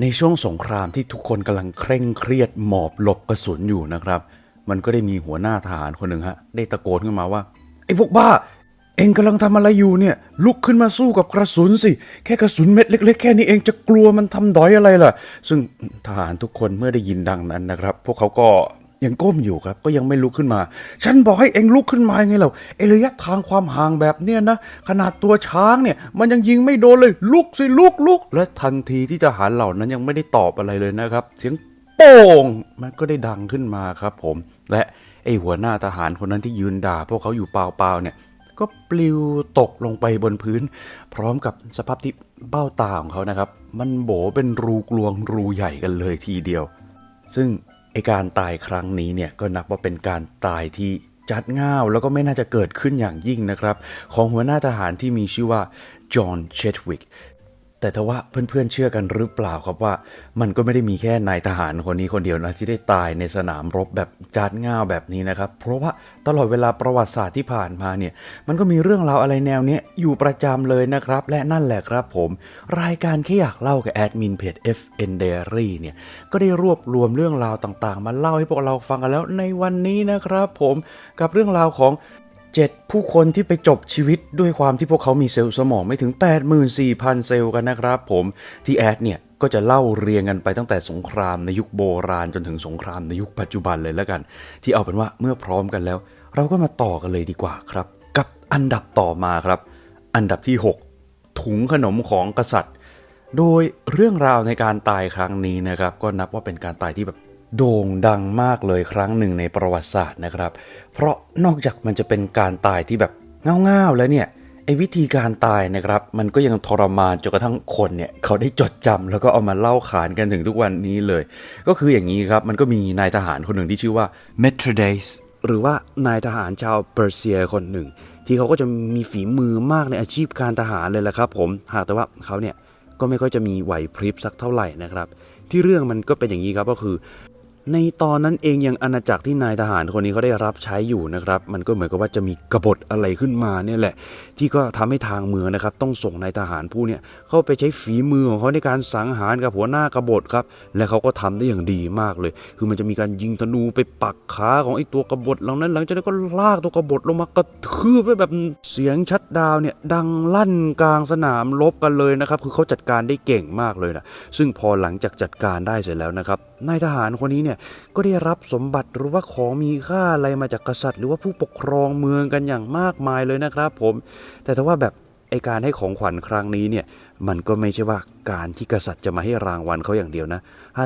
ในช่วงสงครามที่ทุกคนกำลังเคร่งเครียดหมอบหลบกระสุนอยู่นะครับ มันก็ได้มีหัวหน้าทหารคนหนึ่งฮะได้ตะโกนขึ้นมาว่าไอ้พวกบ้า เองกำลังทำอะไรอยู่เนี่ย ลุกขึ้นมาสู้กับกระสุนสิ แค่กระสุนเม็ดเล็ก ๆ แค่นี้เองจะกลัวมันทำดอยอะไรล่ะ ซึ่งทหารทุกคนเมื่อได้ยินดังนั้นนะครับ พวกเขาก็ ยังก้มอยู่ครับ ก็ยังไม่ลุกขึ้นมา ฉันบอกให้เองลุกขึ้นมาไงเราไอ้ระยะทางความห่างแบบเนี้ยนะ ขนาดตัวช้างเนี่ย มันยังยิงไม่โดนเลย ลุกสิลุกลุก และทันทีที่ทหารเหล่านั้นยังไม่ได้ตอบอะไรเลยนะครับ เสียงโป่งมันก็ได้ดังขึ้นมาครับผม และไอหัวหน้าทหารคนนั้นที่ยืนด่า พวกเขาอยู่เปล่าๆเนี่ย ก็ปลิวตกลงไปบนพื้น พร้อมกับสภาพที่เบ้าตาของเขานะครับ มันโบเป็นรูกลวงรูใหญ่กันเลยทีเดียว ซึ่ง ไอการตายครั้งนี้เนี่ยก็นับว่าเป็นการตายที่จัดง่าวแล้วก็ไม่น่าจะเกิดขึ้นอย่างยิ่งนะครับ ของหัวหน้าทหารที่มีชื่อว่าจอห์นเชดวิก แต่ทว่าเพื่อนๆเชื่อกันหรือเปล่าครับว่า มันก็ไม่ได้มีแค่นายทหารคนนี้คนเดียวนะที่ได้ตายในสนามรบแบบจาดง่าวแบบนี้นะครับ เพราะว่าตลอดเวลาประวัติศาสตร์ที่ผ่านมาเนี่ย มันก็มีเรื่องราวอะไรแนวเนี้ยอยู่ประจำเลยนะครับ และนั่นแหละครับผม รายการแค่อยากเล่ากับแอดมินเพจ FN Diary เนี่ยก็ได้รวบรวมเรื่องราวต่างๆ มาเล่าให้พวกเราฟังกันแล้วในวันนี้นะครับ ผมกับเรื่องราวของ 7 ผู้คนที่ไปจบชีวิตด้วยความที่พวกเขามีเซลล์สมองไม่ถึง 84,000 เซลล์กันนะครับผมที่แอดเนี่ยก็จะเล่าเรียงกันไปตั้งแต่สงครามในยุคโบราณจนถึงสงครามในยุคปัจจุบันเลยแล้วกัน ที่เอาเป็นว่าเมื่อพร้อมกันแล้ว เราก็มาต่อกันเลยดีกว่าครับ กับอันดับต่อมาครับ อันดับที่ 6 ถุงขนมของกษัตริย์ โดยเรื่องราวในการตายครั้งนี้นะครับ ก็นับว่าเป็นการตายที่แบบ โด่งดังมากเลยครั้งหนึ่งในประวัติศาสตร์นะครับ เพราะนอกจากมันจะเป็นการตายที่แบบเง่าๆแล้วเนี่ยไอ้วิธีการตายนะครับ มันก็ยังทรมานจนกระทั่งคนเนี่ยเขาได้จดจำแล้วก็เอามาเล่าขานกันถึงทุกวันนี้เลย ก็คืออย่างนี้ครับมันก็มีนายทหารคนหนึ่งที่ชื่อว่า m e t r o d a s หรือว่านายทหารชาวเปอร์เซียคนหนึ่ง ที่เขาก็จะมีฝีมือมากในอาชีพการทหารเลยแหละครับ ผมหากแต่ว่าเขาเนี่ยก็ไม่ค่อยจะมีไหวพริบสักเท่าไหร่นะครับ ที่เรื่องมันก็เป็นอย่างนี้ครับก็คือ ในตอนนั้นเองยังอาณาจักรที่นายทหารคนนี้เขาได้รับใช้อยู่นะครับ มันก็เหมือนกับว่าจะมีกบฏอะไรขึ้นมาเนี่ยแหละ ที่ก็ทำให้ทางเมืองนะครับ ต้องส่งนายทหารผู้เนี่ยเข้าไปใช้ฝีมือของเขาในการสังหารกับหัวหน้ากบฏครับ และเขาก็ทำได้อย่างดีมากเลย คือมันจะมีการยิงธนูไปปักขาของไอ้ตัวกบฏเหล่านั้น หลังจากนั้นก็ลากตัวกบฏลงมากระทืบไปแบบเสียงชัดดาวเนี่ยดังลั่นกลางสนามรบกันเลยนะครับ คือเขาจัดการได้เก่งมากเลยนะซึ่งพอหลังจากจัดการได้เสร็จแล้วนะครับนายทหารคนนี้เนี่ยก็ได้รับสมบัติหรือว่าของมีค่าอะไรมาจากกษัตริย์ หรือว่าผู้ปกครองเมืองกันอย่างมากมายเลยนะครับผม แต่ถ้าว่าแบบไอการให้ของขวัญครั้งนี้เนี่ยมันก็ไม่ใช่ว่าการที่กษัตริย์จะมาให้รางวัลเขาอย่างเดียวนะ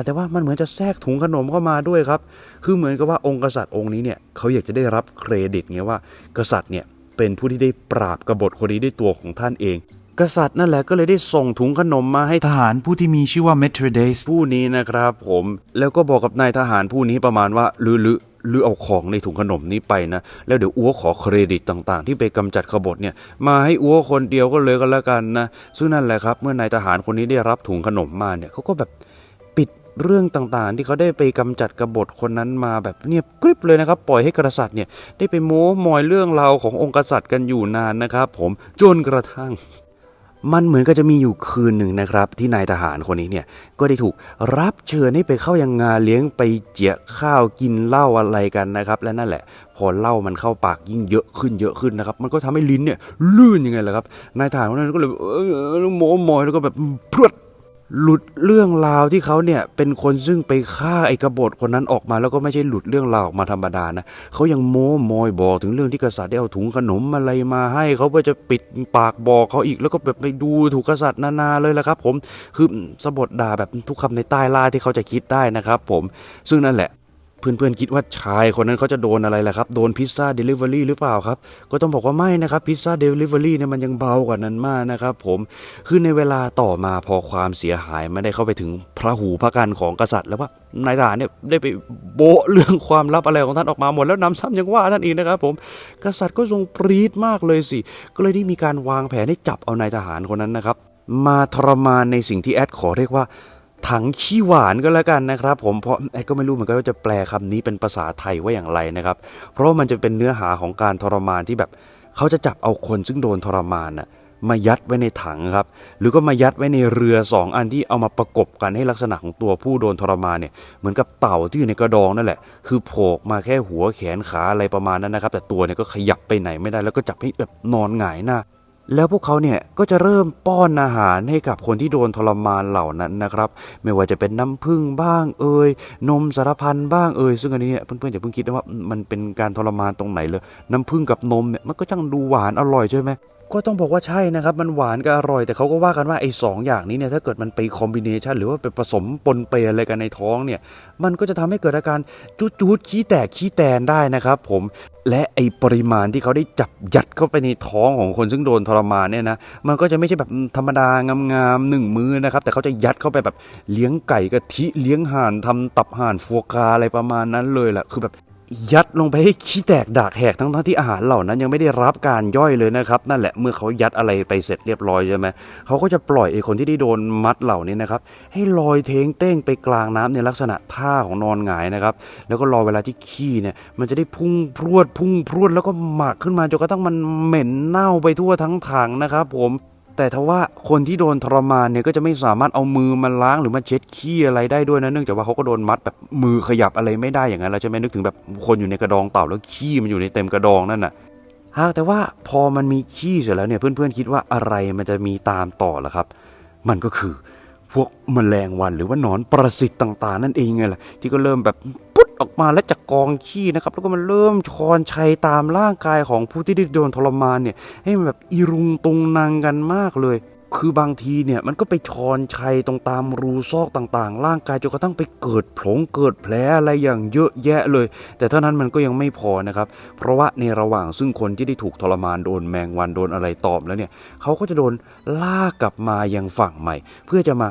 แต่ว่ามันเหมือนจะแทรกถุงขนมเข้ามาด้วยครับ คือเหมือนกับว่าองค์กษัตริย์องค์นี้เนี่ยเขาอยากจะได้รับเครดิตไงว่า กษัตริย์เนี่ยเป็นผู้ที่ได้ปราบกบฏคนนี้ด้วยตัวของท่านเอง กษัตริย์นั่นแหละก็เลยได้ส่งถุงขนมมาให้ทหารผู้ที่มีชื่อว่า m e t r o d a s ผู้นี้นะครับผมแล้วก็บอกกับนายทหารผู้นี้ประมาณว่าลือลือหรือเอาของในถุงขนมนี้ไปนะ แล้วเดี๋ยวอ้วขอเครดิตต่างๆ ที่ไปกำจัดขบฏเนี่ย มาให้อ้วคนเดียวก็เลยก็แล้วกันนะซึ่งนั่นแหละครับเมื่อนายทหารคนนี้ได้รับถุงขนมมาเนี่ยเขาก็แบบปิดเรื่องต่างๆ ที่เขาได้ไปกำจัดกบฏคนนั้นมาแบบเงียบกริบเลยนะครับ ปล่อยให้กษัตริย์เนี่ยได้ไปโม้มอยเรื่องราวขององค์กษัตริย์กันอยู่นานนะครับ ผมจนกระทั่ง มันเหมือนก็จะมีอยู่คืนหนึ่งนะครับ ที่นายทหารคนนี้เนี่ยก็ได้ถูกรับเชิญให้ไปเข้ายังงานเลี้ยงไปเจียข้าวกินเหล้าอะไรกันนะครับ และนั่นแหละ พอเหล้ามันเข้าปากยิ่งเยอะขึ้นเยอะขึ้นนะครับ มันก็ทำให้ลิ้นเนี่ยลื่นยังไงล่ะครับนายทหารคนนั้นก็เลยเออโมมอยแล้วก็แบบพรวด หลุดเรื่องราวที่เขาเนี่ยเป็นคนซึ่งไปฆ่าไอ้กบฏคนนั้นออกมาแล้วก็ไม่ใช่หลุดเรื่องราวออกมาธรรมดานะเขายังโม้มอยบอกถึงเรื่องที่กษัตริย์ได้เอาถุงขนมอะไรมาให้เขาเพื่อจะปิดปากบอกเขาอีกแล้วก็แบบไปดูถูกกษัตริย์นานาเลยละครับ ผมคือสะบดด่าแบบทุกคำในใต้ล่าที่เขาจะคิดได้นะครับ ผมซึ่งนั่นแหละ พื่อนๆคิดว่าชายคนนั้นเขาจะโดนอะไรล่ะครับ โดนพิซซ่าเดลิเวอรี่หรือเปล่าครับ ก็ต้องบอกว่าไม่นะครับพิซซ่าเดลิเวอรี่เนี่ยมันยังเบากว่านั้นมากนะครับผมคือในเวลาต่อมาพอความเสียหายไม่ได้เข้าไปถึงพระหูพระกันของกษัตริย์แล้วว่านายทหารเนี่ยได้ไปโบะเรื่องความลับอะไรของท่านออกมาหมดแล้วนำซ้ำยังว่าท่านอีกนะครับผมกษัตริย์ก็ทรงปรีดมากเลยสิ ก็เลยได้มีการวางแผนให้จับเอานายทหารคนนั้นนะครับมาทรมานในสิ่งที่แอดขอเรียกว่า ถังขี้หวานก็แล้วกันนะครับผมเพราะไอ้ก็ไม่รู้เหมือนกันว่าจะแปลคำนี้เป็นภาษาไทยว่าอย่างไรนะครับ เพราะว่ามันจะเป็นเนื้อหาของการทรมานที่แบบเขาจะจับเอาคนซึ่งโดนทรมานน่ะมายัดไว้ในถังครับ หรือก็มายัดไว้ในเรือสองอันที่เอามาประกบกันให้ลักษณะของตัวผู้โดนทรมานเนี่ยเหมือนกับเต่าที่อยู่ในกระดองนั่นแหละ คือโผล่มาแค่หัวแขนขาอะไรประมาณนั้นนะครับ แต่ตัวเนี่ยก็ขยับไปไหนไม่ได้แล้วก็จับให้แบบนอนหงายหน้า แล้วพวกเขาเนี่ยก็จะเริ่มป้อนอาหารให้กับคนที่โดนทรมานเหล่านั้นนะครับ ไม่ว่าจะเป็นน้ำผึ้งบ้างเอ่ยนมสารพันบ้างเอ่ยซึ่งอันนี้เนี่ยเพื่อนๆอย่าเพิ่งคิดนะว่ามันเป็นการทรมานตรงไหนเลย น้ำผึ้งกับนมเนี่ยมันก็ช่างดูหวานอร่อยใช่ไหม ก็ต้องบอกว่าใช่นะครับ มันหวานกับอร่อย แต่เขาก็ว่ากันว่าไอ้สองอย่างนี้เนี่ยถ้าเกิดมันไปคอมบิเนชันหรือว่าไปผสมปนเปอะไรกันในท้องเนี่ย มันก็จะทำให้เกิดอาการจูดจูดๆขี้แตกขี้แตนได้นะครับผมและไอปริมาณที่เขาได้จับยัดเข้าไปในท้องของคนซึ่งโดนทรมานเนี่ยนะมันก็จะไม่ใช่แบบธรรมดางามๆหนึ่งมือนะครับ แต่เขาจะยัดเข้าไปแบบเลี้ยงไก่กะทิเลี้ยงห่านทำตับห่านฟัวกราอะไรประมาณนั้นเลยแหละคือแบบ ยัดลงไปให้ขี้แตกดากแหกทั้งทั้งที่อาหารเหล่านั้นยังไม่ได้รับการย่อยเลยนะครับ นั่นแหละเมื่อเขายัดอะไรไปเสร็จเรียบร้อยใช่ไหมเขาก็จะปล่อยไอ้คนที่ได้โดนมัดเหล่านี้นะครับ ให้ลอยเทงเต้งไปกลางน้ำในลักษณะท่าของนอนหงายนะครับ แล้วก็รอเวลาที่ขี้เนี่ยมันจะได้พุ่งพรวดพุ่งพรวดแล้วก็หมักขึ้นมาจนกระทั่งมันเหม็นเน่าไปทั่วทั้งถังนะครับ ผม แต่ทว่าคนที่โดนทรมานเนี่ยก็จะไม่สามารถเอามือมาล้างหรือมาเช็ดขี้อะไรได้ด้วยนะเนื่องจากว่าเขาก็โดนมัดแบบมือขยับอะไรไม่ได้อย่างนั้นแล้วใช่ไหมนึกถึงแบบคนอยู่ในกระดองเต่าแล้วขี้มันอยู่ในเต็มกระดองนั่นน่ะหากแต่ว่าพอมันมีขี้เสร็จแล้วเนี่ยเพื่อนๆคิดว่าอะไรมันจะมีตามต่อล่ะครับ มันก็คือพวกแมลงวันหรือว่านอนประสิทธิ์ต่าง ๆ นั่นเองไงล่ะที่ก็เริ่มแบบ ออกมาแล้วจากกองขี้นะครับ แล้วก็มันเริ่มชอนชัยตามร่างกายของผู้ที่ได้โดนทรมานเนี่ยให้มันแบบอีรุงตุงนางกันมากเลย คือบางทีเนี่ยมันก็ไปชอนชัยตรงตามรูซอกต่างๆ ร่างกายจนกระทั่งไปเกิดผงเกิดแผลอะไรอย่างเยอะแยะเลย แต่เท่านั้นมันก็ยังไม่พอนะครับ เพราะว่าในระหว่างซึ่งคนที่ได้ถูกทรมานโดนแมงวันโดนอะไรตอมแล้วเนี่ยเขาก็จะโดนลากกลับมายังฝั่งใหม่ เพื่อจะมา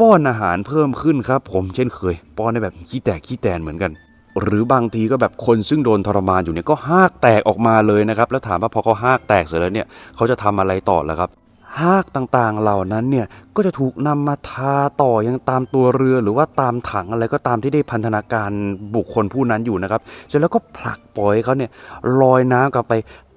ป้อนอาหารเพิ่มขึ้นครับ ผมเช่นเคย ป้อนในแบบขี้แตกขี้แตนเหมือนกัน หรือบางทีก็แบบคนซึ่งโดนทรมานอยู่เนี่ยก็หากแตกออกมาเลยนะครับ แล้วถามว่าพอเขาหากแตกเสร็จแล้วเนี่ยเขาจะทำอะไรต่อละครับหากต่างๆเหล่านั้นเนี่ยก็จะถูกนำมาทาต่อยังตามตัวเรือหรือว่าตามถังอะไรก็ตามที่ได้พันธนาการบุคคลผู้นั้นอยู่นะครับเสร็จแล้วก็ผลักปล่อยเขาเนี่ยลอยน้ำกลับไป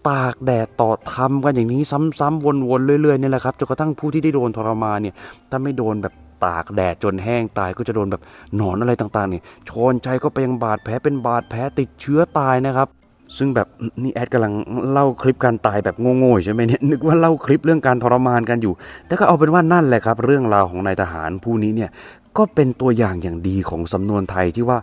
ตากแดดต่อทำกันอย่างนี้ซ้ำๆวนๆเรื่อยๆนี่แหละครับจนกระทั่งผู้ที่ได้โดนทรมานเนี่ยถ้าไม่โดนแบบ ตากแดดจนแห้งตายก็จะโดนแบบหนอนอะไรต่างๆเนี่ยชอนใจก็ไปยังบาดแผลเป็นบาดแผลติดเชื้อตายนะครับซึ่งแบบนี่แอดกำลังเล่าคลิปการตายแบบโง่ๆใช่ไหมเนี่ยนึกว่าเล่าคลิปเรื่องการทรมานกันอยู่ แต่ก็เอาเป็นว่านั่นแหละครับ เรื่องราวของนายทหารผู้นี้เนี่ยก็เป็นตัวอย่างอย่างดีของสำนวนไทยที่ว่า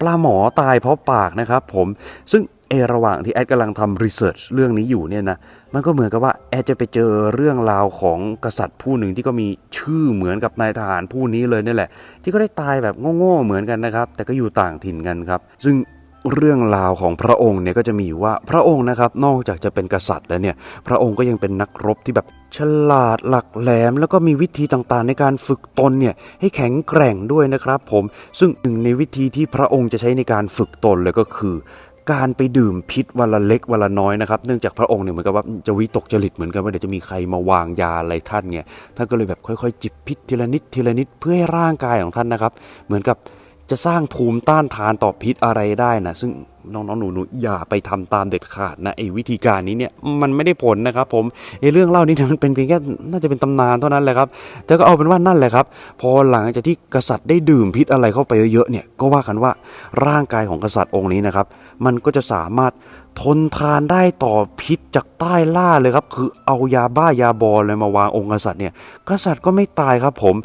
ปลาหมอตายเพราะปากนะครับผมซึ่ง เออระหว่างที่แอดกำลังทำรีเสิร์ชเรื่องนี้อยู่เนี่ยนะมันก็เหมือนกับว่าแอดจะไปเจอเรื่องราวของกษัตริย์ผู้หนึ่งที่ก็มีชื่อเหมือนกับนายทหารผู้นี้เลยนี่แหละ ที่ก็ได้ตายแบบโง่ๆเหมือนกันนะครับ แต่ก็อยู่ต่างถิ่นกันครับ ซึ่งเรื่องราวของพระองค์เนี่ยก็จะมีอยู่ว่าพระองค์นะครับนอกจากจะเป็นกษัตริย์แล้วเนี่ยพระองค์ก็ยังเป็นนักรบที่แบบฉลาดหลักแหลม แล้วก็มีวิธีต่างๆ ในการฝึกตนเนี่ยให้แข็งแกร่งด้วยนะครับผมซึ่งหนึ่งในวิธีที่พระองค์จะใช้ในการฝึกตนเลยก็คือ การไปดื่มพิษวันละเล็กวันละน้อยนะครับเนื่องจากพระองค์เนี่ยเหมือนกับว่าจะวิตกจริตเหมือนกันว่าเดี๋ยวจะมีใครมาวางยาอะไรท่านเนี่ยท่านก็เลยแบบค่อยๆ จิบพิษทีละนิดทีละนิดเพื่อให้ร่างกายของท่านนะครับ เหมือนกับจะสร้างภูมิต้านทานต่อพิษอะไรได้นะซึ่ง น้องๆหนูๆอย่าไปทำตามเด็ดขาดนะไอ้วิธีการนี้เนี่ยมันไม่ได้ผลนะครับ ผมไอ้เรื่องเล่านี้มันเป็นเพียงแค่น่าจะเป็นตำนานเท่านั้นแหละครับแต่ก็เอาเป็นว่านั่นแหละครับ พอหลังจากที่กษัตริย์ได้ดื่มพิษอะไรเข้าไปเยอะๆเนี่ยก็ว่ากันว่าร่างกายของกษัตริย์องค์นี้นะครับ มันก็จะสามารถทนทานได้ต่อพิษจากใต้ล่าเลยครับ คือเอายาบ้ายาบอเลยมาวางองค์กษัตริย์เนี่ย กษัตริย์ก็ไม่ตายครับผม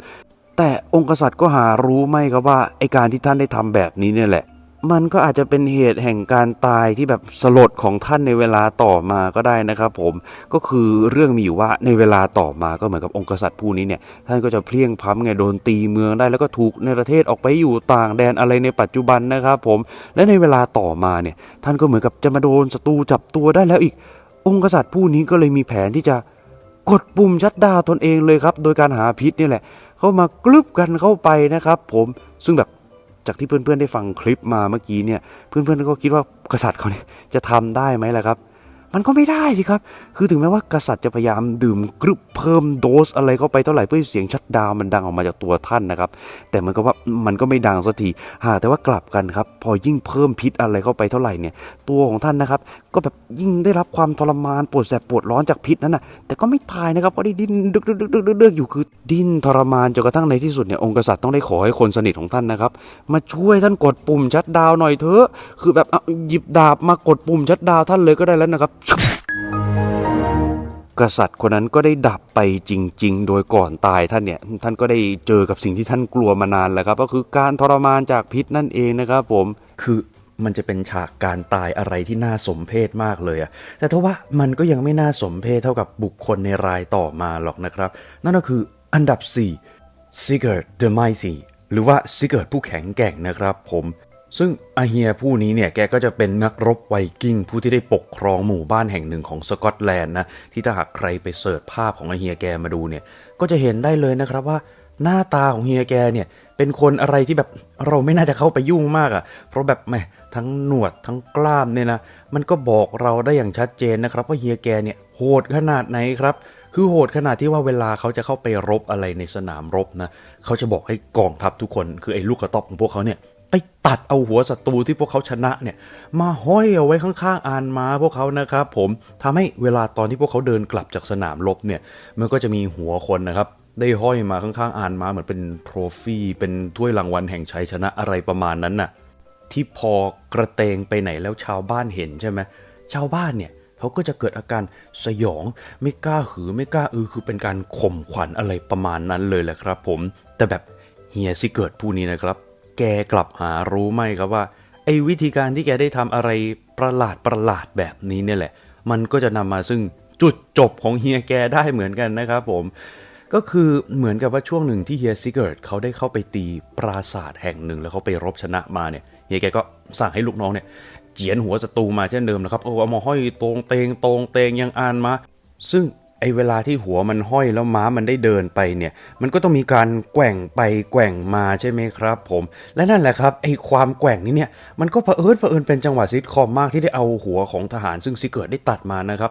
แต่องค์กษัตริย์ก็หารู้ไหมครับว่าไอการที่ท่านได้ทำแบบนี้เนี่ยแหละ มันก็อาจจะเป็นเหตุแห่งการตายที่แบบสลดของท่านในเวลาต่อมาก็ได้นะครับผมก็คือเรื่องมีอยู่ว่าในเวลาต่อมาก็เหมือนกับองค์กษัตริย์ผู้นี้เนี่ยท่านก็จะเพลียงพ้ำไงโดนตีเมืองได้แล้วก็ถูกในประเทศออกไปอยู่ต่างแดนอะไรในปัจจุบันนะครับผมและในเวลาต่อมาเนี่ยท่านก็เหมือนกับจะมาโดนศัตรูจับตัวได้แล้วอีก องค์กษัตริย์ผู้นี้ก็เลยมีแผนที่จะกดปุ่มชัดดาวตนเองเลยครับ โดยการหาพิษนี่แหละ เข้ามากลึบกันเข้าไปนะครับ ผมซึ่งแบบ จากที่เพื่อนๆได้ฟังคลิปมาเมื่อกี้เนี่ย เพื่อนๆก็คิดว่ากษัตริย์เขาเนี่ยจะทำได้ไหมล่ะครับ มันก็ไม่ได้สิครับ คือถึงแม้ว่ากษัตริย์จะพยายามดื่มกรึบเพิ่มโดสอะไรเข้าไปเท่าไหร่เพื่อเสียงชัดดาวมันดังออกมาจากตัวท่านนะครับ แต่มันก็ว่ามันก็ไม่ดังสักทีหาแต่ว่ากลับกันครับ พอยิ่งเพิ่มพิษอะไรเข้าไปเท่าไหร่เนี่ย ตัวของท่านนะครับ ก็แบบยิ่งได้รับความทรมานปวดแสบปวดร้อนจากพิษนั้นนะแต่ก็ไม่ตายนะครับ ก็ได้ดิ้นดึกดึกดึกดึกดึกดึกอยู่คือดิ้นทรมานจนกระทั่งในที่สุดเนี่ยองค์กษัตริย์ต้องได้ขอให้คนสนิทของท่านนะครับ มาช่วยท่านกดปุ่มชัดดาวหน่อยเถอะ คือแบบหยิบดาบมากดปุ่มชัดดาวท่านเลยก็ได้แล้วนะครับกษัตริย์คนนั้นก็ได้ดับไปจริง ๆ โดยก่อนตายท่านเนี่ยท่านก็ได้เจอกับสิ่งที่ท่านกลัวมานานแล้วครับ ก็คือการทรมานจากพิษนั่นเองนะครับผมคือมันจะเป็นฉากการตายอะไรที่น่าสมเพชมากเลยอะแต่ทว่ามันก็ยังไม่น่าสมเพชเท่ากับบุคคลในรายต่อมาหรอกนะครับ นั่นก็คืออันดับ4 Sigurd the Mighty หรือว่า Sigurd ผู้แข็งแกร่งนะครับผม ซึ่งอาเฮียผู้นี้เนี่ยแกก็จะเป็นนักรบไวกิ้งผู้ที่ได้ปกครองหมู่บ้านแห่งหนึ่งของสกอตแลนด์นะที่ถ้าหากใครไปเสิร์ชภาพของอาเฮียแกมาดูเนี่ยก็จะเห็นได้เลยนะครับว่าหน้าตาของเฮียแกเนี่ยเป็นคนอะไรที่แบบเราไม่น่าจะเข้าไปยุ่งมากอะ่ะ เพราะแบบแมทั้งหนวดทั้งกล้ามเนี่ยนะมันก็บอกเราได้อย่างชัดเจนนะครับว่าเฮียแกเนี่ยโหดขนาดไหนครับคือโหดขนาดที่ว่าเวลาเขาจะเข้าไปรบอะไรในสนามรบนะเขาจะบอกให้กองทัพทุกคนคือไอ้ลูกกระต๊อบของพวกเขาเนี่ย ไปตัดเอาหัวศัตรูที่พวกเขาชนะเนี่ย มาห้อยเอาไว้ข้างๆอานม้าพวกเขานะครับผมทำให้เวลาตอนที่พวกเขาเดินกลับจากสนามรบเนี่ย มันก็จะมีหัวคนนะครับ ได้ห้อยมาข้างๆอานม้าเหมือนเป็นโทรฟี่เป็นถ้วยรางวัลแห่งชัยชนะอะไรประมาณนั้นน่ะ ที่พอกระเตงไปไหนแล้วชาวบ้านเห็นใช่ไหมชาวบ้านเนี่ยเขาก็จะเกิดอาการสยองไม่กล้าหือไม่กล้าอือคือเป็นการข่มขวัญอะไรประมาณนั้นเลยแหละครับ ผม แต่แบบเฮียซิเกิดผู้นี้นะครับ แกกลับหารู้ไหมครับว่าไอ้วิธีการที่แกได้ทำอะไรประหลาดประหลาดแบบนี้เนี่ยแหละ มันก็จะนำมาซึ่งจุดจบของเฮียแกได้เหมือนกันนะครับผมก็คือเหมือนกับว่าช่วงหนึ่งที่เฮียซิเกิร์ตเขาได้เข้าไปตีปราสาทแห่งหนึ่งแล้วเขาไปรบชนะมาเนี่ยเฮียแกก็สั่งให้ลูกน้องเนี่ยเจียนหัวศัตรูมาเช่นเดิมนะครับเอามาห้อยตรงเตงตรงเตงยังอ่านมา ซึ่ง อเวลาที่หัวมันห้อยแล้วม้ามันได้เดินไปเนี่ย มันก็ต้องมีการแกว่งไปแกว่งมาใช่ไหมครับผม และนั่นแหละครับไอความแกว่งนี้เนี่ยมันก็เผอิญเผอิญเป็นจังหวะซิทคอมมากที่ได้เอาหัวของทหารซึ่งซิเกิดได้ตัดมานะครับ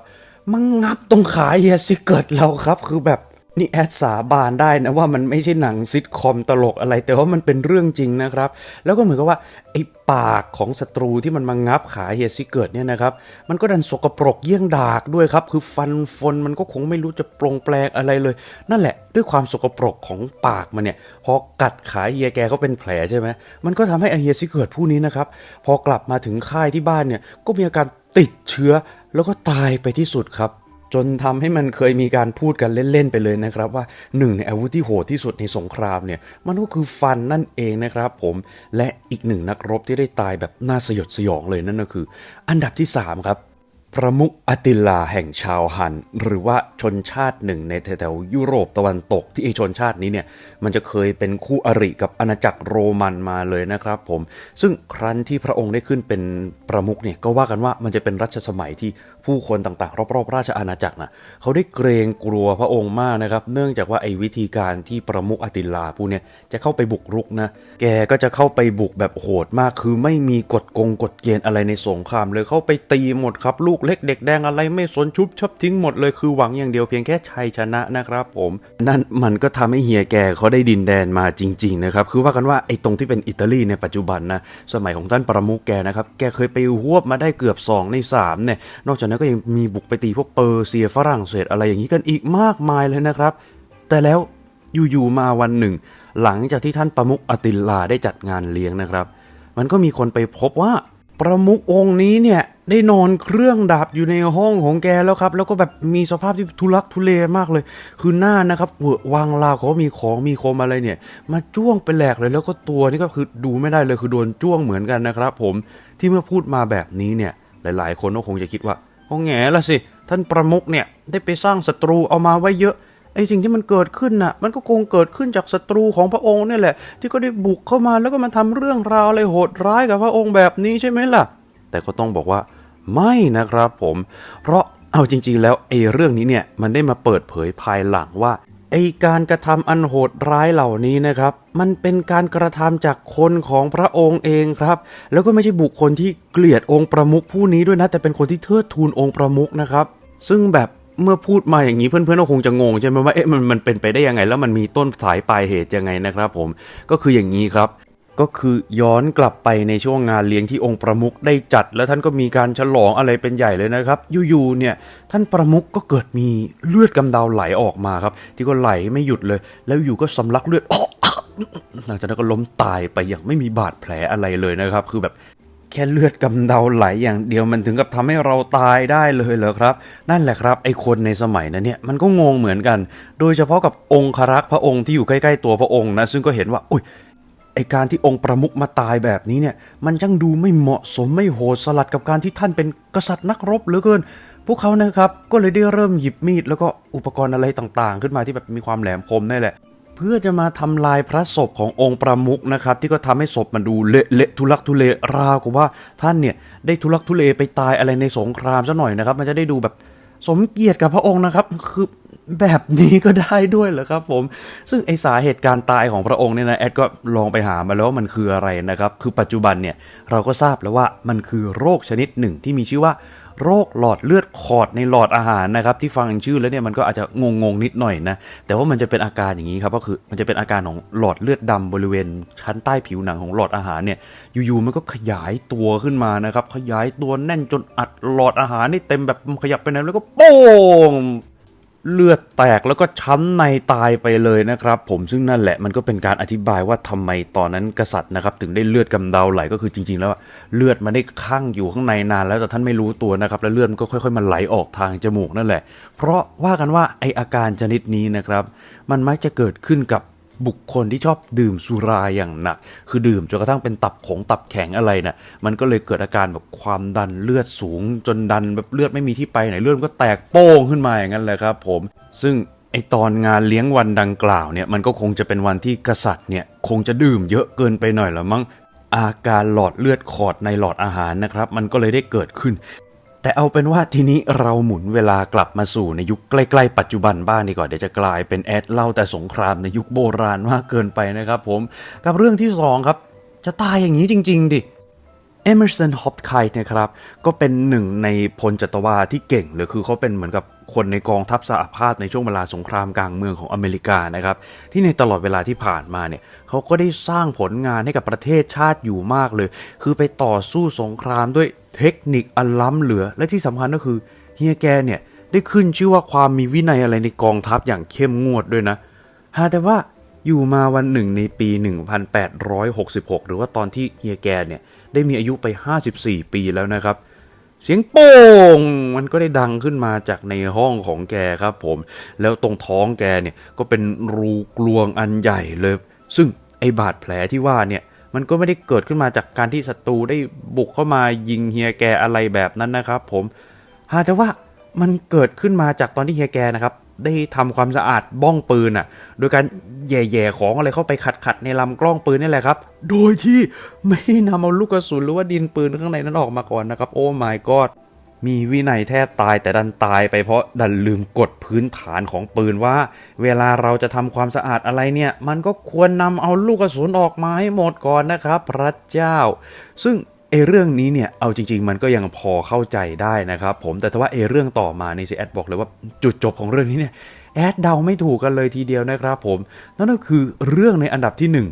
มันงับตรงขาเฮียซิเกิดเราครับ คือแบบ นี่แอดสาบานได้นะว่ามันไม่ใช่หนังซิทคอมตลกอะไร แต่ว่ามันเป็นเรื่องจริงนะครับ แล้วก็เหมือนกับว่าไอ้ปากของศัตรูที่มันมางับขาเฮียซิเกิร์ตเนี่ยนะครับมันก็ดันสกปรกเยี่ยงดากด้วยครับ คือฟันฟนมันก็คงไม่รู้จะปรงแปลงอะไรเลย นั่นแหละ ด้วยความสกปรกของปากมันเนี่ยพอกัดขาเฮียแกก็เป็นแผลใช่ไหมมันก็ทำให้อเฮียซิเกิร์ตผู้นี้นะครับพอกลับมาถึงค่ายที่บ้านเนี่ยก็มีอาการติดเชื้อแล้วก็ตายไปที่สุดครับ จนทำให้มันเคยมีการพูดกันเล่น ๆ ไปเลยนะครับ ว่าหนึ่งในอาวุธที่โหดที่สุดในสงครามเนี่ย มันก็คือฟันนั่นเองนะครับผมและอีกหนึ่งนักรบที่ได้ตายแบบน่าสยดสยองเลยนั่นก็คือ อันดับที่ 3 ครับประมุขอติลาแห่งชาวฮัน หรือว่าชนชาติหนึ่งในแถวยุโรปตะวันตกที่ไอชนชาตินี้เนี่ย มันจะเคยเป็นคู่อริกับอาณาจักรโรมันมาเลยนะครับผม ซึ่งครั้นที่พระองค์ได้ขึ้นเป็นประมุขเนี่ยก็ว่ากันว่ามันจะเป็นรัชสมัยที่ ผู้คนต่างๆ รอบๆ ราชอาณาจักรนะเขาได้เกรงกลัวพระองค์มากนะครับ เนื่องจากว่าไอ้วิธีการที่ประมุขอติลาผู้เนี่ยจะเข้าไปบุกรุกนะ แกก็จะเข้าไปบุกแบบโหดมาก คือไม่มีกฎกงกฎเกณฑ์อะไรในสงครามเลยเข้าไปตีหมดครับลูกเล็กเด็กแดงอะไรไม่สนชุบชับทิ้งหมดเลยคือหวังอย่างเดียวเพียงแค่ชัยชนะนะครับผม นั่นมันก็ทำให้เฮียแกเขาได้ดินแดนมาจริง ๆ นะครับ คือว่ากันว่าไอ้ตรงที่เป็นอิตาลีในปัจจุบันนะสมัยของท่านประมุขแกนะครับแกเคยไปหวบมาได้เกือบ 2 ใน3เนี่ยนอกจากนั้นก็ยังมีบุกไปตีพวกเปอร์เซียฝรั่งเศสอะไรอย่างนี้กันอีกมากมายเลยนะครับ แต่แล้วอยู่ๆมาวันหนึ่ง หลังจากที่ท่านประมุขอติลลาได้จัดงานเลี้ยงนะครับ มันก็มีคนไปพบว่าประมุของค์นี้เนี่ยได้นอนเครื่องดับอยู่ในห้องของแกแล้วครับ แล้วก็แบบมีสภาพที่ทุลักทุเลมากเลย คือหน้านะครับเวอะวางลาวเขามีของมีคมอะไรเนี่ย มาจ้วงไปแหลกเลย แล้วก็ตัวนี่ก็คือดูไม่ได้เลยคือโดนจ้วงเหมือนกันนะครับ ผมที่เมื่อพูดมาแบบนี้เนี่ย หลาย ๆ คนก็คงจะคิดว่า โอ้แง่ละสิ ท่านประมุกเนี่ยได้ไปสร้างศัตรูเอามาไว้เยอะไอ้สิ่งที่มันเกิดขึ้นน่ะ มันก็คงเกิดขึ้นจากศัตรูของพระองค์เนี่ยแหละ ที่ก็ได้บุกเข้ามาแล้วก็มาทำเรื่องราวอะไรโหดร้ายกับพระองค์แบบนี้ใช่ไหมล่ะ แต่ก็ต้องบอกว่าไม่นะครับผม เพราะเอาจริง ๆ แล้วไอ้เรื่องนี้เนี่ยมันได้มาเปิดเผยภายหลังว่า ไอการกระทำอันโหดร้ายเหล่านี้นะครับ มันเป็นการกระทำจากคนของพระองค์เองครับ แล้วก็ไม่ใช่บุคคลที่เกลียดองค์ประมุขผู้นี้ด้วยนะ แต่เป็นคนที่เทิดทูนองค์ประมุขนะครับ ซึ่งแบบเมื่อพูดมาอย่างนี้เพื่อนๆก็คงจะงงใช่ไหมว่าเอ๊ะมันมันเป็นไปได้ยังไง แล้วมันมีต้นสายปลายเหตุยังไงนะครับ ผมก็คืออย่างนี้ครับ ก็คือย้อนกลับไปในช่วงงานเลี้ยงที่องค์ประมุขได้จัด แล้วท่านก็มีการฉลองอะไรเป็นใหญ่เลยนะครับอยู่ๆเนี่ยท่านประมุขก็เกิดมีเลือดกำเดาไหลออกมาครับ ที่ก็ไหลไม่หยุดเลย แล้วอยู่ก็สำลักเลือดหลังจากนั้นก็ล้มตายไปอย่างไม่มีบาดแผลอะไรเลยนะครับ คือแบบแค่เลือดกำเดาไหลอย่างเดียวมันถึงกับทำให้เราตายได้เลยเหรอครับ นั่นแหละครับไอคนในสมัยนั้นเนี่ยมันก็งงเหมือนกัน โดยเฉพาะกับองครักษ์พระองค์ที่อยู่ใกล้ ๆ ตัวพระองค์นะซึ่งก็เห็นว่าอุ้ย ไอการที่องค์ประมุขมาตายแบบนี้เนี่ย มันจังดูไม่เหมาะสมไม่โหดสลัดกับการที่ท่านเป็นกษัตริย์นักรบเหลือเกิน พวกเขานะครับก็เลยได้เริ่มหยิบมีดแล้วก็อุปกรณ์อะไรต่างๆ ขึ้นมาที่แบบมีความแหลมคมนี่แหละ เพื่อจะมาทำลายพระศพขององค์ประมุขนะครับที่ก็ทำให้ศพมันดูเละเละทุลักทุเลราวกับว่าท่านเนี่ยได้ทุลักทุเลไปตายอะไรในสงครามซะหน่อยนะครับ มันจะได้ดูแบบสมเกียรติกับพระองค์นะครับคือ แบบนี้ก็ได้ด้วยเหรอครับผม ซึ่งไอสาเหตุการตายของพระองค์เนี่ยนะแอดก็ลองไปหามาแล้วว่ามันคืออะไรนะครับ คือปัจจุบันเนี่ยเราก็ทราบแล้วว่ามันคือโรคชนิดหนึ่งที่มีชื่อว่าโรคหลอดเลือดขอดในหลอดอาหารนะครับ ที่ฟังชื่อแล้วเนี่ยมันก็อาจจะงงๆนิดหน่อยนะ แต่ว่ามันจะเป็นอาการอย่างนี้ครับก็คือมันจะเป็นอาการของหลอดเลือดดำบริเวณชั้นใต้ผิวหนังของหลอดอาหารเนี่ยอยู่ๆมันก็ขยายตัวขึ้นมานะครับ ขยายตัวแน่นจนอัดหลอดอาหารนี่เต็มแบบขยับไปไหนแล้วก็โป้ง เลือดแตกแล้วก็ช้ำในตายไปเลยนะครับ ผมซึ่งนั่นแหละมันก็เป็นการอธิบายว่าทำไมตอนนั้นกษัตริย์นะครับ ถึงได้เลือดกำเดาไหลก็คือจริง ๆ แล้วเลือดมันได้คั่งอยู่ข้างในนานแล้วแต่ท่านไม่รู้ตัวนะครับ แล้วเลือดมันก็ค่อย ๆ มันไหลออกทางจมูกนั่นแหละ เพราะว่ากันว่าไออาการชนิดนี้นะครับ มันมักจะเกิดขึ้นกับ บุคคลที่ชอบดื่มสุราอย่างหนัก คือดื่มจนกระทั่งเป็นตับของตับแข็งอะไรน่ะ มันก็เลยเกิดอาการแบบความดันเลือดสูง จนดันแบบเลือดไม่มีที่ไปไหนเลือดก็แตกโป้งขึ้นมาอย่างนั้นแหละครับผม ซึ่งไอตอนงานเลี้ยงวันดังกล่าวเนี่ยมันก็คงจะเป็นวันที่กษัตริย์เนี่ยคงจะดื่มเยอะเกินไปหน่อยละมั้งอาการหลอดเลือดขอดในหลอดอาหารนะครับ มันก็เลยได้เกิดขึ้น แต่เอาเป็นว่าทีนี้เราหมุนเวลากลับมาสู่ในยุคใกล้ๆปัจจุบันบ้างดีกว่าเดี๋ยวจะกลายเป็นแอดเล่าแต่สงครามในยุคโบราณมากเกินไปนะครับผมกับเรื่องที่สองครับจะตายอย่างนี้จริง ๆ ดิ เอเมอร์สันฮอปไคท์นะครับก็เป็นหนึ่งในพลจัตวาที่เก่งเลยคือเขาเป็นเหมือนกับคนในกองทัพสหภาพในช่วงเวลาสงครามกลางเมืองของอเมริกานะครับ ที่ในตลอดเวลาที่ผ่านมาเนี่ยเขาก็ได้สร้างผลงานให้กับประเทศชาติอยู่มากเลย คือไปต่อสู้สงครามด้วยเทคนิคอันล้ำเหลือ และที่สำคัญก็คือเฮียแกเนี่ยได้ขึ้นชื่อว่าความมีวินัยอะไรในกองทัพอย่างเข้มงวดด้วยนะหาแต่ว่าอยู่มาวันหนึ่งในปี 1866 หรือว่าตอนที่เฮียแกเนี่ย ได้มีอายุไป 54 ปีแล้วนะครับ เสียงโป้งมันก็ได้ดังขึ้นมาจากในห้องของแกครับผม แล้วตรงท้องแกเนี่ยก็เป็นรูกลวงอันใหญ่เลย ซึ่งไอบาดแผลที่ว่าเนี่ยมันก็ไม่ได้เกิดขึ้นมาจากการที่ศัตรูได้บุกเข้ามายิงเฮียแกอะไรแบบนั้นนะครับผมหาแต่ว่ามันเกิดขึ้นมาจากตอนที่เฮียแกนะครับ ได้ทำความสะอาดบ้องปืนอะ โดยการแย่ๆของอะไรเข้าไปขัดๆในลำกล้องปืนนี่แหละครับ โดยที่ไม่นำเอาลูกกระสุนหรือว่าดินปืนข้างในนั้นออกมาก่อนนะครับ โอ้ my god มีวินัยแทบตายแต่ดันตายไปเพราะดันลืมกฎพื้นฐานของปืนว่า เวลาเราจะทำความสะอาดอะไรเนี่ย มันก็ควรนำเอาลูกกระสุนออกมาให้หมดก่อนนะครับ พระเจ้า ซึ่ง ไอเรื่องนี้เนี่ยเอาจริง ๆ มันก็ยังพอเข้าใจได้นะครับผมแต่ว่าไอเรื่องต่อมานี่สิแอดบอกเลยว่าจุดจบของเรื่องนี้เนี่ยแอดเดาไม่ถูกกันเลยทีเดียวนะครับผมนั่นก็คือเรื่องในอันดับที่หนึ่ง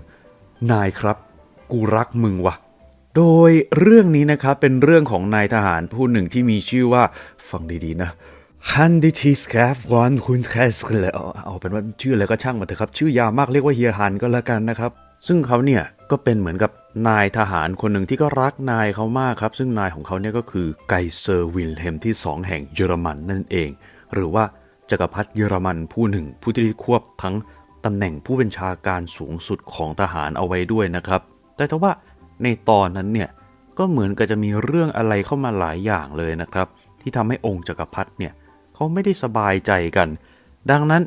นายครับ กูรักมึงวะโดยเรื่องนี้นะครับเป็นเรื่องของนายทหารผู้หนึ่งที่มีชื่อว่าฟังดีๆนะฮันดิทีสแคฟวอนคุณแคสเลยเอาเอาเป็นว่าชื่ออะไรก็ช่างมันเถอะครับ ชื่อยาวมากเรียกว่าเฮียฮันก็แล้วกันนะครับ ซึ่งเขาเนี่ย ก็เป็นเหมือนกับนายทหารคนหนึ่งที่ก็รักนายเขามากครับ ซึ่งนายของเขาเนี่ยก็คือไกเซอร์วิลเฮมที่ 2 แห่งเยอรมันนั่นเอง หรือว่าจักรพรรดิเยอรมันผู้หนึ่ง ผู้ที่ควบทั้งตำแหน่งผู้บัญชาการสูงสุดของทหารเอาไว้ด้วยนะครับ แต่ทว่าในตอนนั้นเนี่ยก็เหมือนกับจะมีเรื่องอะไรเข้ามาหลายอย่างเลยนะครับ ที่ทำให้องค์จักรพรรดิเนี่ยเขาไม่ได้สบายใจกัน ดังนั้น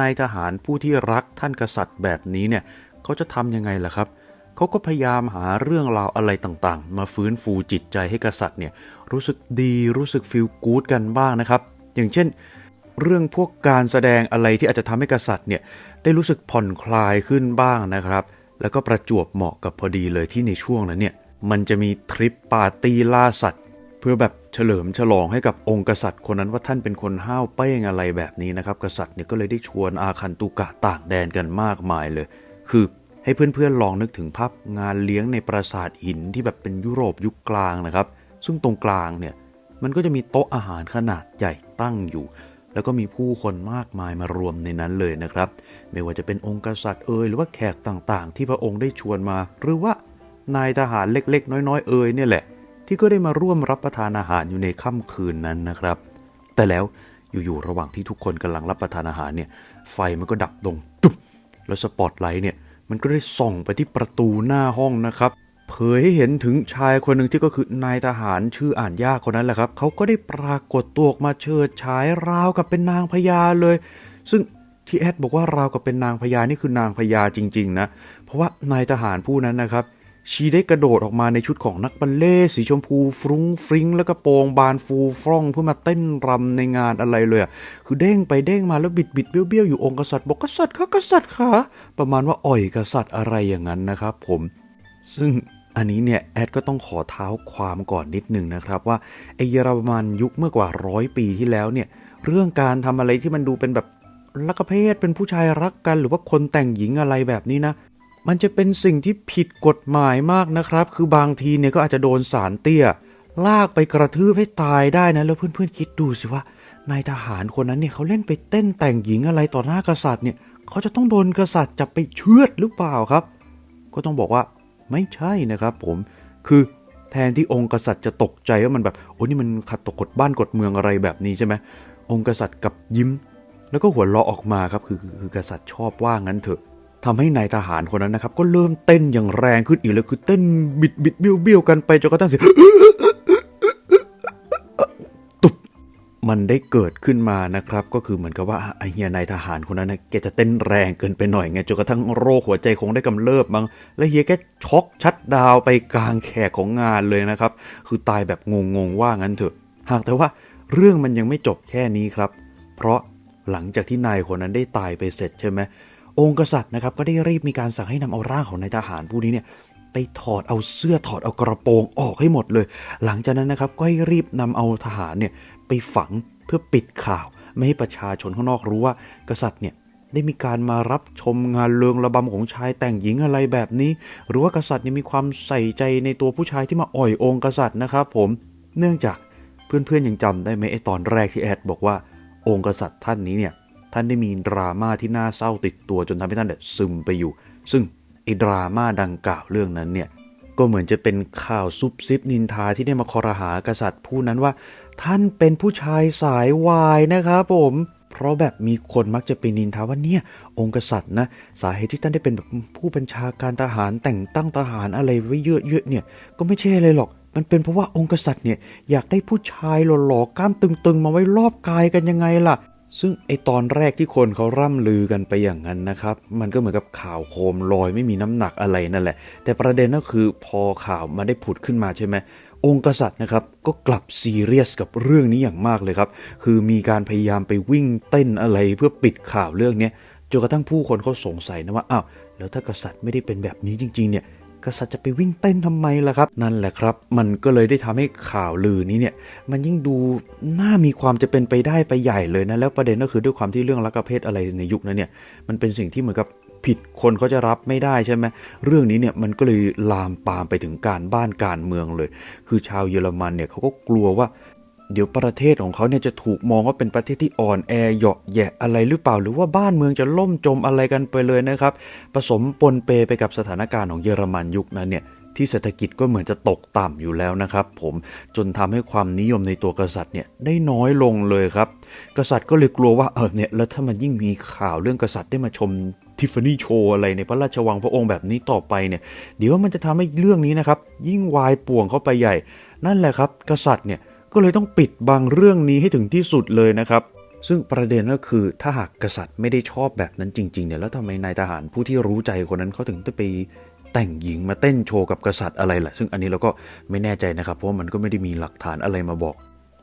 นายทหารผู้ที่รักท่านกษัตริย์แบบนี้เนี่ยเขาจะทำยังไงล่ะครับ เขาก็พยายามหาเรื่องราวอะไรต่างๆ มาฟื้นฟูจิตใจให้กษัตริย์เนี่ยรู้สึกดีรู้สึกฟีลกู๊ดกันบ้างนะครับ อย่างเช่น เรื่องพวกการแสดงอะไรที่อาจจะทำให้กษัตริย์เนี่ยได้รู้สึกผ่อนคลายขึ้นบ้างนะครับ แล้วก็ประจวบเหมาะกับพอดีเลยที่ในช่วงนั้นเนี่ยมันจะมีทริปปาร์ตี้ล่าสัตว์ เพื่อแบบเฉลิมฉลองให้กับองค์กษัตริย์คนนั้นว่าท่านเป็นคนห้าวเป้งอะไรแบบนี้นะครับ กษัตริย์เนี่ยก็เลยได้ชวนอาคันตุกะต่างแดนกันมากมายเลย คือ ให้เพื่อนๆลองนึกถึงภาพงานเลี้ยงในปราสาทหินที่แบบเป็นยุโรปยุคกลางนะครับ ซึ่งตรงกลางเนี่ยมันก็จะมีโต๊ะอาหารขนาดใหญ่ตั้งอยู่ แล้วก็มีผู้คนมากมายมารวมในนั้นเลยนะครับ ไม่ว่าจะเป็นองค์กษัตริย์เอ่ยหรือว่าแขกต่างๆ ที่พระองค์ได้ชวนมา หรือว่านายทหารเล็กๆ น้อยๆ เอ่ยเนี่ยแหละ ที่ก็ได้มาร่วมรับประทานอาหารอยู่ในค่ำคืนนั้นนะครับ แต่แล้วอยู่ๆระหว่างที่ทุกคนกำลังรับประทานอาหารเนี่ยไฟมันก็ดับลงตุ๊บแล้วสปอตไลท์เนี่ย มันก็ได้ส่องไปที่ประตูหน้าห้องนะครับ เผยให้เห็นถึงชายคนหนึ่งที่ก็คือนายทหารชื่ออ่านยากคนนั้นแหละครับ เขาก็ได้ปรากฏตัวออกมาเชิดฉายราวกับเป็นนางพญาเลย ซึ่งที่แอดบอกว่าราวกับเป็นนางพญานี่คือนางพญาจริง ๆ นะ เพราะว่านายทหารผู้นั้นนะครับ ชีได้กระโดดออกมาในชุดของนักบัลเล่ต์สีชมพูฟรุ้งฟริ้งแล้วก็โปรงบานฟูฟร่องเพื่อมาเต้นรำในงานอะไรเลยอะคือเด้งไปเด้งมาแล้วบิดบิดเบี้ยวเบี้ยวอยู่องค์กษัตริย์บอกกษัตริย์คะกษัตริย์คะประมาณว่าอ่อยกษัตริย์อะไรอย่างนั้นนะครับผมซึ่งอันนี้เนี่ยแอดก็ต้องขอเท้าความก่อนนิดหนึ่งนะครับว่าไอเยอรมันยุคเมื่อกว่าร้อยปีที่แล้วเนี่ยเรื่องการทำอะไรที่มันดูเป็นแบบลักเพศเป็นผู้ชายรักกัน หรือว่าคนแต่งหญิงอะไรแบบนี้นะ มันจะเป็นสิ่งที่ผิดกฎหมายมากนะครับ คือบางทีเนี่ยก็อาจจะโดนสารเตี้ย ลากไปกระทืบให้ตายได้นะ แล้วเพื่อนๆคิดดูสิว่านายทหารคนนั้นเนี่ยเขาเล่นไปเต้นแต่งหญิงอะไรต่อหน้ากษัตริย์เนี่ยเขาจะต้องโดนกษัตริย์จับไปเชือดหรือเปล่าครับ ก็ต้องบอกว่าไม่ใช่นะครับ ผมคือแทนที่องค์กษัตริย์จะตกใจว่ามันแบบโอ้นี่มันขัดต่อกฎบ้านกฎเมืองอะไรแบบนี้ใช่ไหมองค์กษัตริย์กับยิ้ม แล้วก็หัวเราะออกมาครับคือคือคือกษัตริย์ชอบว่างั้นเถอะ ทำให้นายทหารคนนั้นนะครับ ก็เริ่มเต้นอย่างแรงขึ้นอีกแล้วคือเต้นบิดบิดเบี้ยวเบี้ยวกันไปจนกระทั่งเสียงตุบมันได้เกิดขึ้นมานะครับ ก็คือเหมือนกับว่าไอเฮียนายทหารคนนั้นนะแกจะเต้นแรงเกินไปหน่อยไงจนกระทั่งโรคหัวใจคงได้กำเริบมั้งแล้วเฮียแกช็อกชัดดาวไปกลางแขกของงานเลยนะครับ คือตายแบบงงๆว่างั้นเถอะ หากแต่ว่าเรื่องมันยังไม่จบแค่นี้ครับ เพราะหลังจากที่นายคนนั้นได้ตายไปเสร็จใช่ไหม องค์กษัตริย์นะครับก็ได้รีบมีการสั่งให้นำเอาร่างของนายทหารผู้นี้เนี่ยไปถอดเอาเสื้อถอดเอากระโปรงออกให้หมดเลย หลังจากนั้นนะครับก็ให้รีบนำเอาทหารเนี่ยไปฝังเพื่อปิดข่าว ไม่ให้ประชาชนข้างนอกรู้ว่ากษัตริย์เนี่ยได้มีการมารับชมงานเลืองระบำของชายแต่งหญิงอะไรแบบนี้ หรือว่ากษัตริย์เนี่ยมีความใส่ใจในตัวผู้ชายที่มาอ่อยองค์กษัตริย์นะครับผมเนื่องจากเพื่อนๆยังจำได้ไหมไอตอนแรกที่แอดบอกว่าองค์กษัตริย์ท่านนี้เนี่ย ท่านได้มีดราม่าที่น่าเศร้าติดตัวจนทำให้ท่านเนี่ยซึมไปอยู่ ซึ่งไอ้ดราม่าดังกล่าวเรื่องนั้นเนี่ยก็เหมือนจะเป็นข่าวซุบซิบนินทาที่ได้มาคอรหากษัตริย์ผู้นั้นว่า ท่านเป็นผู้ชายสายวายนะครับผมเพราะแบบมีคนมักจะไปนินทาว่าเนี่ย องค์กษัตริย์นะสาเหตุที่ท่านได้เป็นแบบผู้บัญชาการทหารแต่งตั้งทหารอะไรไว้เยอะๆเนี่ยก็ไม่ใช่เลยหรอก มันเป็นเพราะว่าองค์กษัตริย์เนี่ยอยากได้ผู้ชายหล่อๆกล้ามตึงๆ มาไว้รอบกายกันยังไงล่ะ ซึ่งไอตอนแรกที่คนเขาร่ำลือกันไปอย่างนั้นนะครับ มันก็เหมือนกับข่าวโคมลอยไม่มีน้ำหนักอะไรนั่นแหละ แต่ประเด็นก็คือพอข่าวมาได้ผุดขึ้นมาใช่ไหมองค์กษัตริย์นะครับก็กลับซีเรียสกับเรื่องนี้อย่างมากเลยครับ คือมีการพยายามไปวิ่งเต้นอะไรเพื่อปิดข่าวเรื่องนี้จนกระทั่งผู้คนเขาสงสัยนะว่าอ้าวแล้วถ้ากษัตริย์ไม่ได้เป็นแบบนี้จริง ๆเนี่ย กษัตริย์จะไปวิ่งเต้นทำไมล่ะครับ นั่นแหละครับ มันก็เลยได้ทำให้ข่าวลือนี้เนี่ย มันยิ่งดูน่ามีความจะเป็นไปได้ไปใหญ่เลยนะ แล้วประเด็นก็คือด้วยความที่เรื่องรักเพศอะไรในยุคนั้นเนี่ย มันเป็นสิ่งที่เหมือนกับผิดคนเขาจะรับไม่ได้ใช่ไหมเรื่องนี้เนี่ยมันก็เลยลามปามไปถึงการบ้านการเมืองเลย คือชาวเยอรมันเนี่ยเขาก็กลัวว่า เดี๋ยวประเทศของเขาเนี่ยจะถูกมองว่าเป็นประเทศที่อ่อนแอเหยาะแยะอะไรหรือเปล่า หรือว่าบ้านเมืองจะล่มจมอะไรกันไปเลยนะครับ ผสมปนเปไปกับสถานการณ์ของเยอรมันยุคนั้นเนี่ยที่เศรษฐกิจก็เหมือนจะตกต่ำอยู่แล้วนะครับผมจนทำให้ความนิยมในตัวกษัตริย์เนี่ยได้น้อยลงเลยครับ กษัตริย์ก็เลยกลัวว่าเออเนี่ยแล้วถ้ามันยิ่งมีข่าวเรื่องกษัตริย์ได้มาชมทิฟฟานี่โชว์อะไรในพระราชวังพระองค์แบบนี้ต่อไปเนี่ยเดี๋ยวมันจะทำให้เรื่องนี้นะครับ ยิ่งวายป่วงเข้าไปใหญ่ นั่นแหละครับ กษัตริย์เนี่ย ก็เลยต้องปิดบังเรื่องนี้ให้ถึงที่สุดเลยนะครับ ซึ่งประเด็นก็คือถ้าหากกษัตริย์ไม่ได้ชอบแบบนั้นจริงๆเนี่ยแล้วทำไมนายทหารผู้ที่รู้ใจคนนั้นเขาถึงต้องไปแต่งหญิงมาเต้นโชว์กับกษัตริย์อะไรล่ะ ซึ่งอันนี้เราก็ไม่แน่ใจนะครับ เพราะมันก็ไม่ได้มีหลักฐานอะไรมาบอก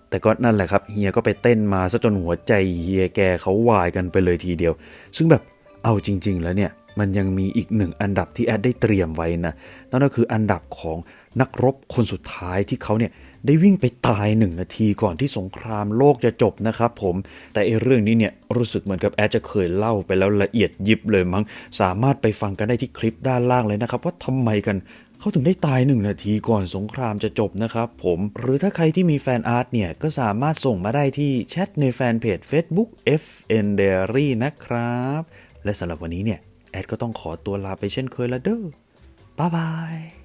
แต่ก็นั่นแหละครับเฮียก็ไปเต้นมาซะจนหัวใจเฮียแกเขาวายกันไปเลยทีเดียว ซึ่งแบบเอาจริง ๆ แล้วเนี่ยมันยังมีอีกหนึ่งอันดับที่แอดได้เตรียมไว้นะนั่นก็คืออันดับของนักรบคนสุดท้ายที่เขาเนี่ย ได้วิ่งไปตายหนึ่งนาทีก่อนที่สงครามโลกจะจบนะครับผมแต่ไอเรื่องนี้เนี่ยรู้สึกเหมือนกับแอดจะเคยเล่าไปแล้วละเอียดยิบเลยมั้ง สามารถไปฟังกันได้ที่คลิปด้านล่างเลยนะครับ ว่าทำไมกันเขาถึงได้ตายหนึ่งนาทีก่อนสงครามจะจบนะครับผมหรือถ้าใครที่มีแฟนอาร์ตเนี่ย ก็สามารถส่งมาได้ที่แชทในแฟนเพจ Facebook FN Diary นะครับ และสำหรับวันนี้เนี่ย แอดก็ต้องขอตัวลาไปเช่นเคยละเด้อบ๊ายบาย